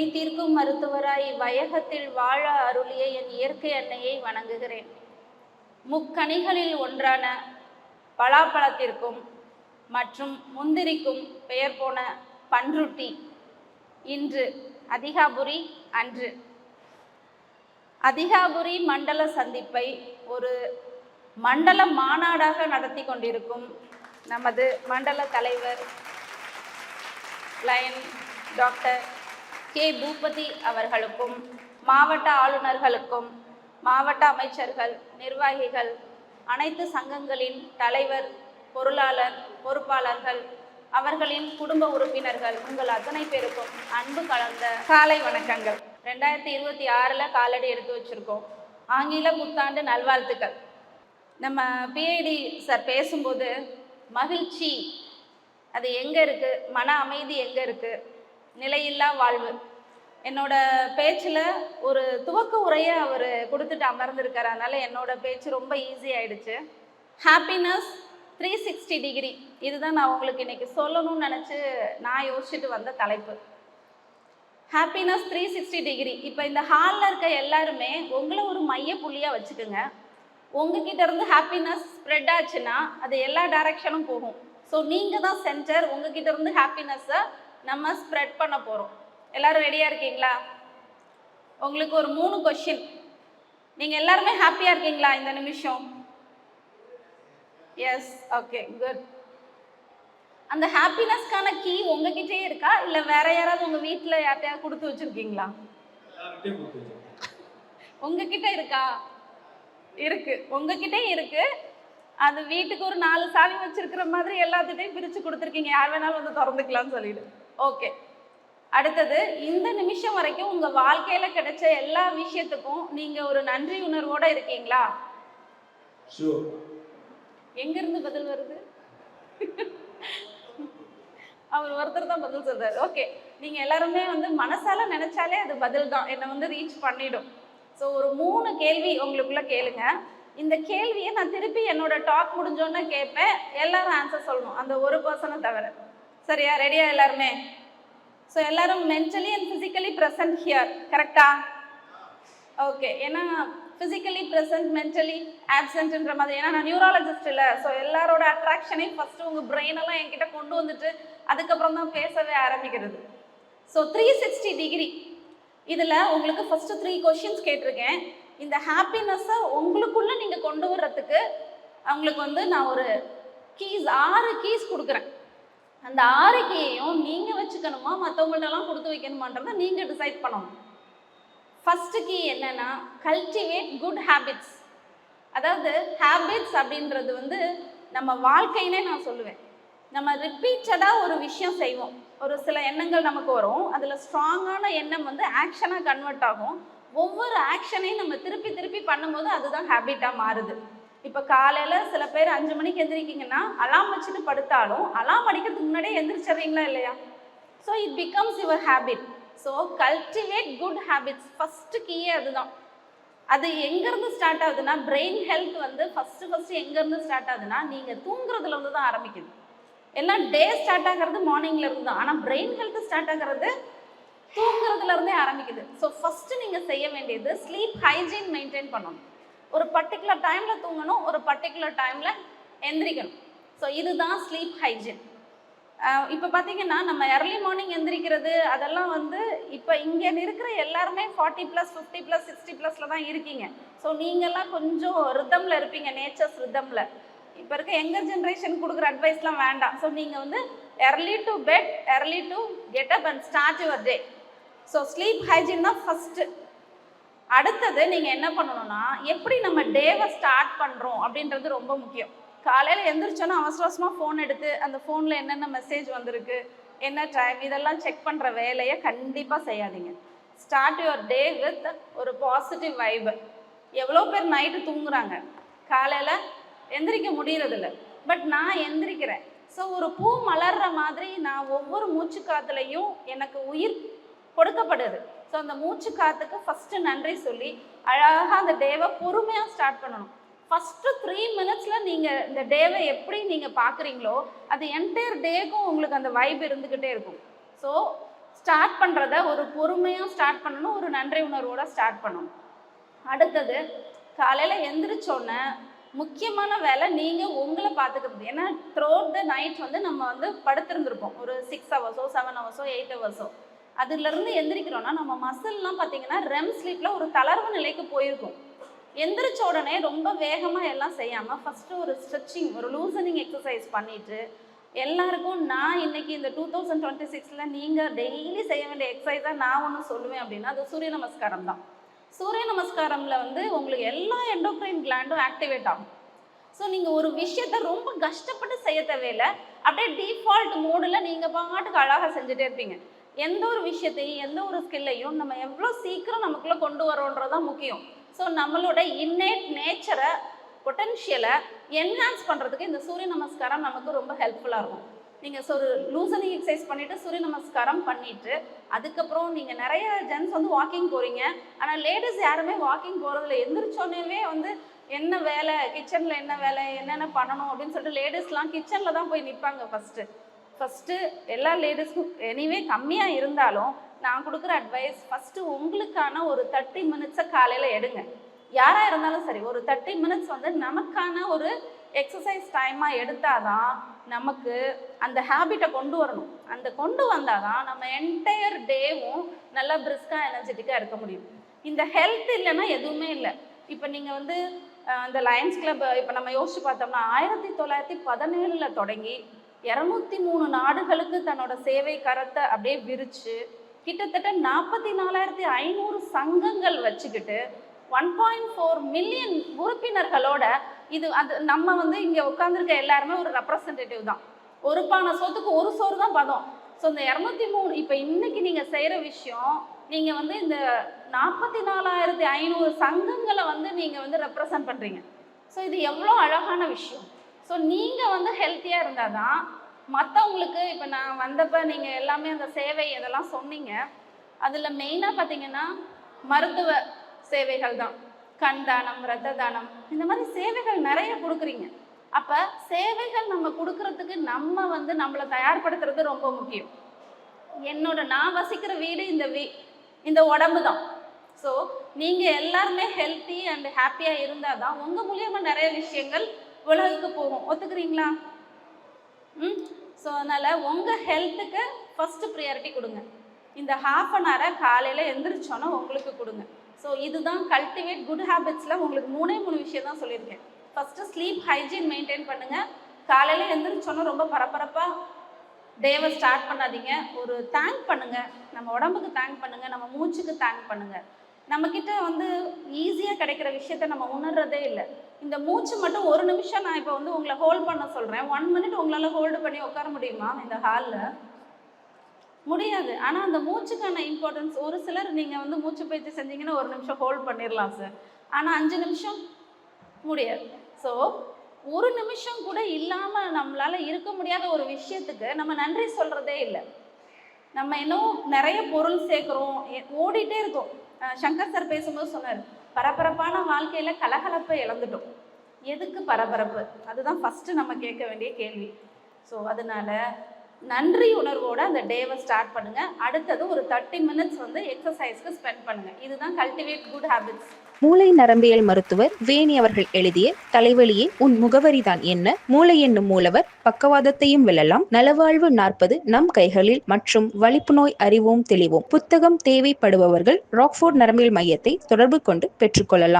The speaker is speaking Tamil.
மருத்துவராய் வையகத்தில் வாழ அருளிய என் இயற்கை அன்னையை வணங்குகிறேன். முக்கணிகளில் ஒன்றான பலாப்பழத்திற்கும் மற்றும் முந்திரிக்கும் பெயர் போன பன்ருட்டி இன்று அதிகாபுரி அன்று. அதிகாபுரி மண்டல சந்திப்பை ஒரு மண்டல மாநாடாக நடத்தி கொண்டிருக்கும் நமது மண்டல தலைவர் லயன் டாக்டர் கே. பூபதி அவர்களுக்கும் மாவட்ட ஆளுநர்களுக்கும் மாவட்ட அமைச்சர்கள் நிர்வாகிகள் அனைத்து சங்கங்களின் தலைவர் பொருளாளர் பொறுப்பாளர்கள் அவர்களின் குடும்ப உறுப்பினர்கள் உங்கள் அத்தனை பேருக்கும் அன்பு கலந்த காலை வணக்கங்கள். ரெண்டாயிரத்தி இருபத்தி ஆறில் காலடி எடுத்து வச்சுருக்கோம். ஆங்கில புத்தாண்டு நல்வாழ்த்துக்கள். நம்ம பிஐடி சார் பேசும்போது மகிழ்ச்சி. அது எங்கே இருக்குது மன அமைதி எங்கே இருக்குது நிலையில்லா வாழ்வு. என்னோட பேச்சில் ஒரு துவக்க உரையை அவர் கொடுத்துட்டு அமர்ந்திருக்கார். அதனால் என்னோட பேச்சு ரொம்ப ஈஸி ஆயிடுச்சு. ஹாப்பினஸ் த்ரீ சிக்ஸ்டி டிகிரி இதுதான் நான் உங்களுக்கு இன்னைக்கு சொல்லணும்னு நினச்சி நான் யோசிச்சுட்டு வந்த தலைப்பு. ஹாப்பினஸ் த்ரீ சிக்ஸ்டி டிகிரி இப்போ இந்த ஹாலில் இருக்க எல்லாருமே உங்களை ஒரு மைய புள்ளியாக வச்சுக்கோங்க. உங்ககிட்ட இருந்து ஹாப்பினஸ் ஸ்ப்ரெட் ஆச்சுன்னா அது எல்லா டைரக்ஷனும் போகும். ஸோ நீங்கள் தான் சென்டர் உங்ககிட்ட இருந்து ஹாப்பினஸ்ஸை நம்ம ஸ்ப்ரெட் பண்ண போகிறோம் எல்லாரும் ரெடியாக இருக்கீங்களா? உங்களுக்கு ஒரு மூணு கொஷின் நீங்கள் எல்லாருமே ஹாப்பியாக இருக்கீங்களா இந்த நிமிஷம்? எஸ் ஓகே குட் அந்த ஹாப்பினஸ்க்கான கீ உங்ககிட்டயே இருக்கா? இல்லை வேற யாராவது உங்கள் வீட்டில் யார்ட்டையாவது கொடுத்து வச்சுருக்கீங்களா. உங்ககிட்ட இருக்கா? இருக்கு. உங்ககிட்ட இருக்கு. அது வீட்டுக்கு ஒரு நாலு சாவி வச்சிருக்கிற மாதிரி எல்லாத்துட்டையும் பிரிச்சு கொடுத்துருக்கீங்க. யார் வேணாலும் வந்து திறந்துக்கலாம்னு சொல்லிடு. ஓகே அடுத்தது இந்த நிமிஷம் வரைக்கும் உங்க வாழ்க்கையில கிடைச்ச எல்லா விஷயத்துக்கும் நீங்க ஒரு நன்றி உணர்வோட இருக்கீங்களா? Sure. எங்க இருந்து பதில் வருது? அவர் ஒருத்தர் தான் பதில் சொல்றாரு. ஓகே நீங்க எல்லாருமே வந்து மனசால நினைச்சாலே அது பதில் தான். என்னை வந்து ரீச் பண்ணிடும். ஸோ ஒரு மூணு கேள்வி உங்களுக்குள்ள கேளுங்க. இந்த கேள்வியை நான் திருப்பி என்னோட டாக் முடிஞ்சோன்னு கேட்பேன். எல்லாரும் ஆன்சர் சொல்லணும். அந்த ஒரு பர்சனை தவிர. சரியா? ரெடியா எல்லாருமே? ஸோ எல்லாரும் mentally and physically present here கரெக்டா ஓகே ஏன்னா ஃபிசிக்கலி ப்ரெசன்ட் மென்டலி ஆப்சென்ட்ன்ற மாதிரி. ஏன்னா நான் நியூராலஜிஸ்ட் இல்லை. ஸோ எல்லாரோட அட்ராக்ஷனையும் ஃபஸ்ட்டு உங்கள் பிரெயினெல்லாம் என்கிட்ட கொண்டு வந்துட்டு அதுக்கப்புறம் தான் பேசவே ஆரம்பிக்கிறது. ஸோ த்ரீ சிக்ஸ்டி டிகிரி இதில் உங்களுக்கு ஃபஸ்ட்டு த்ரீ கொஷின்ஸ் கேட்டிருக்கேன். இந்த ஹாப்பினஸ்ஸை உங்களுக்குள்ளே நீங்கள் கொண்டு வர்றதுக்கு அவங்களுக்கு வந்து நான் ஒரு கீஸ் ஆறு கீஸ் கொடுக்குறேன். அந்த ஆரோக்கியையும் நீங்கள் வச்சுக்கணுமா? மற்றவங்கள்ட்டலாம் கொடுத்து வைக்கணுமான்றதை நீங்கள் டிசைட் பண்ணணும். ஃபஸ்ட்டு கீ என்னென்னா கல்டிவேட் குட் ஹேபிட்ஸ் அதாவது ஹேபிட்ஸ் அப்படின்றது வந்து நம்ம வாழ்க்கைனே நான் சொல்லுவேன். நம்ம ரிப்பீட்டடாக ஒரு விஷயம் செய்வோம். ஒரு சில எண்ணங்கள் நமக்கு வரும். அதில் ஸ்ட்ராங்கான எண்ணம் வந்து ஆக்ஷனாக கன்வெர்ட் ஆகும். ஒவ்வொரு ஆக்ஷனையும் நம்ம திருப்பி திருப்பி பண்ணும்போது அதுதான் ஹேபிட்டாக மாறுது. இப்போ காலையில் சில பேர் அஞ்சு மணிக்கு எந்திரிக்கிங்கன்னா அலாம் வச்சுட்டு படுத்தாலும் அலாம் அடிக்கிறதுக்கு முன்னாடியே எந்திரிச்சிடுறீங்களா இல்லையா? So it becomes your habit so cultivate good habits first கீயே அதுதான். அது எங்கேருந்து ஸ்டார்ட் ஆகுதுன்னா பிரெயின் ஹெல்த் வந்து ஃபஸ்ட்டு ஃபஸ்ட்டு எங்கேருந்து ஸ்டார்ட் ஆகுதுன்னா நீங்கள் தூங்குறதுலேருந்து தான் ஆரம்பிக்குது. எல்லாம் டே ஸ்டார்ட் ஆகிறது மார்னிங்லேருந்து தான். ஆனால் பிரெயின் ஹெல்த் ஸ்டார்ட் ஆகிறது தூங்குறதுலேருந்தே ஆரம்பிக்குது. ஸோ ஃபஸ்ட்டு நீங்கள் செய்ய வேண்டியது ஸ்லீப் ஹைஜீன் மெயின்டைன் பண்ணணும். ஒரு பர்டிகுலர் டைமில் தூங்கணும் ஒரு பர்டிகுலர் டைமில் எந்திரிக்கணும். ஸோ இதுதான் ஸ்லீப் ஹைஜீன் இப்போ பார்த்தீங்கன்னா நம்ம எர்லி மார்னிங் எந்திரிக்கிறது அதெல்லாம் வந்து இப்போ இங்கே இருக்கிற எல்லாருமே forty plus fifty plus sixty ப்ளஸில் தான் இருக்கீங்க. ஸோ நீங்கள்லாம் கொஞ்சம் ரிதமில் இருப்பீங்க நேச்சர்ஸ் ரிதமில் இப்போ இருக்க யங்கர் ஜென்ரேஷன் கொடுக்குற அட்வைஸ்லாம் வேண்டாம். ஸோ நீங்கள் வந்து early to bed early to get up and start your day so sleep hygiene தான் ஃபஸ்ட்டு அடுத்தது நீங்கள் என்ன பண்ணணும்னா எப்படி நம்ம டேவை ஸ்டார்ட் பண்ணுறோம் அப்படின்றது ரொம்ப முக்கியம். காலையில் எந்திரிச்சோன்னா அவசர அவசரமாக ஃபோன் எடுத்து அந்த ஃபோனில் என்னென்ன மெசேஜ் வந்திருக்கு என்ன டைம் இதெல்லாம் செக் பண்ணுற வேலையை கண்டிப்பாக செய்யாதீங்க. ஸ்டார்ட் யுவர் டே வித் ஒரு பாசிட்டிவ் வைப் எவ்வளோ பேர் நைட்டு தூங்குறாங்க. காலையில் எந்திரிக்க முடியறதில்ல. பட் நான் எந்திரிக்கிறேன். ஸோ ஒரு பூ மலர்ற மாதிரி நான் ஒவ்வொரு மூச்சு காத்துலையும் எனக்கு உயிர் கொடுக்கப்படுது. ஸோ அந்த மூச்சு காத்துக்கு ஃபஸ்ட்டு நன்றி சொல்லி அழகாக அந்த டேவை பொறுமையாக ஸ்டார்ட் பண்ணணும். ஃபஸ்ட்டு த்ரீ மினிட்ஸில் நீங்கள் இந்த டேவை எப்படி நீங்கள் பார்க்குறீங்களோ அது என்டையர் டேக்கும் உங்களுக்கு அந்த வைப் இருந்துக்கிட்டே இருக்கும். ஸோ ஸ்டார்ட் பண்ணுறத ஒரு பொறுமையாக ஸ்டார்ட் பண்ணணும் ஒரு நன்றி உணர்வோட ஸ்டார்ட் பண்ணணும். அடுத்தது காலையில் எந்திரிச்சோன்னே முக்கியமான வேலை நீங்கள் உங்களை பார்த்துக்கிறது ஏன்னா த்ரோட் த நைட் வந்து நம்ம வந்து படுத்திருந்துருப்போம். ஒரு சிக்ஸ் ஹவர்ஸோ செவன் ஹவர்ஸோ எயிட் ஹவர்ஸோ அதுலேருந்து எந்திரிக்கிறோன்னா நம்ம மசில்லாம் பார்த்தீங்கன்னா ரெம் ஸ்லீப்பில் ஒரு தளர்வு நிலைக்கு போயிருக்கும். எந்திரிச்ச உடனே ரொம்ப வேகமாக எல்லாம் செய்யாமல் ஃபஸ்ட்டு ஒரு ஸ்ட்ரெச்சிங் ஒரு லூசனிங் எக்ஸசைஸ் பண்ணிட்டு எல்லாருக்கும் நான் இன்னைக்கு இந்த டூ தௌசண்ட் டுவெண்ட்டி சிக்ஸில் நீங்கள் டெய்லி செய்ய வேண்டிய எக்ஸசைஸாக நான் ஒன்று சொல்லுவேன் அப்படின்னா அது சூரிய நமஸ்காரம் தான். சூரிய நமஸ்காரமில் வந்து உங்களுக்கு எல்லா எண்டோக்ரைன் கிளாண்டும் ஆக்டிவேட் ஆகும். ஸோ நீங்கள் ஒரு விஷயத்த ரொம்ப கஷ்டப்பட்டு செய்ய தேவையில்லை. அப்படியே டிஃபால்ட் மோடில் நீங்கள் பாட்டுக்கு அழகாக செஞ்சுட்டே இருப்பீங்க. எந்த ஒரு விஷயத்தையும் எந்த ஒரு ஸ்கில்லையும் நம்ம எவ்வளோ சீக்கிரம் நமக்குள்ளே கொண்டு வரோன்றது தான் முக்கியம். ஸோ நம்மளோட இன்னேட் நேச்சரை பொட்டென்ஷியலை என்ஹான்ஸ் பண்ணுறதுக்கு இந்த சூரிய நமஸ்காரம் நமக்கு ரொம்ப ஹெல்ப்ஃபுல்லாக இருக்கும். நீங்கள் ஸோ ஒரு லூசனிங் எக்ஸசைஸ் பண்ணிவிட்டு சூரிய நமஸ்காரம் பண்ணிவிட்டு அதுக்கப்புறம் நீங்கள் நிறைய ஜென்ஸ் வந்து வாக்கிங் போகிறீங்க ஆனால் லேடிஸ் யாருமே வாக்கிங் போகிறதில்ல எந்திரிச்சோன்னே வந்து என்ன வேலை கிச்சனில் என்ன வேலை என்னென்ன பண்ணணும் அப்படின்னு சொல்லிட்டு லேடிஸ்லாம் கிச்சனில் தான் போய் நிற்பாங்க ஃபஸ்ட்டு ஃபஸ்ட்டு எல்லா லேடிஸ்க்கும் எனிவே கம்மியாக இருந்தாலும் நான் கொடுக்குற அட்வைஸ் ஃபஸ்ட்டு உங்களுக்கான ஒரு தேர்ட்டி மினிட்ஸை காலையில் எடுங்க. யாராக இருந்தாலும் சரி ஒரு தேர்ட்டி மினிட்ஸ் வந்து நமக்கான ஒரு எக்ஸசைஸ் டைமாக எடுத்தால் தான் நமக்கு அந்த ஹேபிட்டை கொண்டு வரணும். அந்த கொண்டு வந்தால் தான் நம்ம என்டையர் டேவும் நல்லா பிரிஸ்காக எனர்ஜெட்டிக்காக இருக்க முடியும். இந்த ஹெல்த் இல்லைன்னா எதுவுமே இல்லை. இப்போ நீங்கள் வந்து இந்த லயன்ஸ் கிளப் இப்போ நம்ம யோசிச்சு பார்த்தோம்னா ஆயிரத்தி தொள்ளாயிரத்தி பதினேழில் தொடங்கி இரநூத்தி மூணு நாடுகளுக்கு தன்னோட சேவை கரத்தை அப்படியே விரிச்சு கிட்டத்தட்ட நாற்பத்தி நாலாயிரத்தி ஐநூறு சங்கங்கள் வச்சுக்கிட்டு ஒன் பாயிண்ட் ஃபோர் மில்லியன் உறுப்பினர்களோட இது அது நம்ம வந்து இங்கே உட்காந்துருக்க எல்லாருமே ஒரு ரெப்ரசன்டேட்டிவ் தான். ஒரு பானை சொத்துக்கு ஒரு சோறு தான் பதம். ஸோ இந்த இரநூத்தி மூணு இப்போ இன்னைக்கு நீங்கள் செய்கிற விஷயம் நீங்கள் வந்து இந்த நாற்பத்தி நாலாயிரத்தி ஐநூறு சங்கங்களை வந்து நீங்கள் வந்து ரெப்ரசன்ட் பண்ணுறீங்க ஸோ இது எவ்வளோ அழகான விஷயம். ஸோ நீங்கள் வந்து ஹெல்த்தியாக இருந்தால் தான் மற்றவங்களுக்கு இப்போ நான் வந்தப்போ நீங்கள் எல்லாமே அந்த சேவை இதெல்லாம் சொன்னீங்க. அதில் மெயினாக பார்த்தீங்கன்னா மருத்துவ சேவைகள் தான். கண் தானம் ரத்த தானம் இந்த மாதிரி சேவைகள் நிறைய கொடுக்குறீங்க. அப்போ சேவைகள் நம்ம கொடுக்கறதுக்கு நம்ம வந்து நம்மளை தயார்படுத்துறது ரொம்ப முக்கியம். என்னோட நான் வசிக்கிற வீடு இந்த வீ இந்த உடம்பு தான். ஸோ நீங்கள் எல்லாருமே ஹெல்த்தி அண்ட் ஹாப்பியாக இருந்தால் தான் உங்கள் மூலியமாக நிறைய விஷயங்கள் உலகுக்கு போகும். ஒத்துக்கிறீங்களா? ம்? ஸோ அதனால் உங்கள் ஹெல்த்துக்கு ஃபஸ்ட்டு ப்ரியாரிட்டி கொடுங்க. இந்த ஹாஃப் அன் ஹவரை காலையில் எந்திரிச்சோன்னா உங்களுக்கு கொடுங்க. ஸோ இதுதான் கல்டிவேட் குட் ஹேபிட்ஸில் உங்களுக்கு மூணே மூணு விஷயம் தான் சொல்லியிருக்கேன். ஃபஸ்ட்டு ஸ்லீப் ஹைஜீன் மெயின்டைன் பண்ணுங்கள் காலையில் எந்திரிச்சோன்னா ரொம்ப பரபரப்பாக டேவை ஸ்டார்ட் பண்ணாதீங்க. ஒரு தேங்க் பண்ணுங்கள் நம்ம உடம்புக்கு தேங்க் பண்ணுங்கள் நம்ம மூச்சுக்கு தேங்க் பண்ணுங்கள் நம்மக்கிட்ட வந்து ஈஸியாக கிடைக்கிற விஷயத்த நம்ம உணர்றதே இல்லை. இந்த மூச்சு மட்டும் ஒரு நிமிஷம் நான் இப்போ வந்து உங்களை ஹோல்ட் பண்ண சொல்கிறேன் ஒன் மினிட் உங்களால் ஹோல்டு பண்ணி உட்கார முடியுமா இந்த ஹாலில் முடியாது. ஆனால் அந்த மூச்சுக்கான இம்பார்ட்டன்ஸ் ஒரு சிலர் நீங்கள் வந்து மூச்சு பயிற்சி செஞ்சீங்கன்னா ஒரு நிமிஷம் ஹோல்ட் பண்ணிடலாம் சார் ஆனால் அஞ்சு நிமிஷம் முடியாது. ஸோ ஒரு நிமிஷம் கூட இல்லாமல் நம்மளால் இருக்க முடியாத ஒரு விஷயத்துக்கு நம்ம நன்றி சொல்கிறதே இல்லை. நம்ம இன்னும் நிறைய பொருள் சேர்க்குறோம் ஓடிட்டே இருக்கோம். சங்கர் சார் பேசும்போது சொன்னார் பரபரப்பான வாழ்க்கையில் கலகலப்பை இழந்துட்டோம். எதுக்கு பரபரப்பு? அதுதான் ஃபஸ்ட்டு நம்ம கேட்க வேண்டிய கேள்வி. ஸோ அதனால நன்றி உணர்வோட அந்த டேவை ஸ்டார்ட் பண்ணுங்க. அடுத்தது ஒரு தேர்ட்டி மினிட்ஸ் வந்து எக்ஸசைஸ்க்கு ஸ்பெண்ட் பண்ணுங்க. இதுதான் கல்டிவேட் குட் ஹேபிட்ஸ் மூளை நரம்பியல் மருத்துவர் வேணி அவர்கள் எழுதிய தலைவலியே உன் முகவரிதான் என்ன? மூளை என்னும் மூலவர் பக்கவாதத்தையும் வெல்லலாம். நலவாழ்வு நாற்பது நம் கைகளில் மற்றும் வலிப்பு நோய் அறிவோம் தெளிவோம். புத்தகம் தேவைப்படுபவர்கள் ராக்ஃபோர்ட் நரம்பியல் மையத்தை தொடர்பு கொண்டு பெற்றுக்கொள்ளலாம்.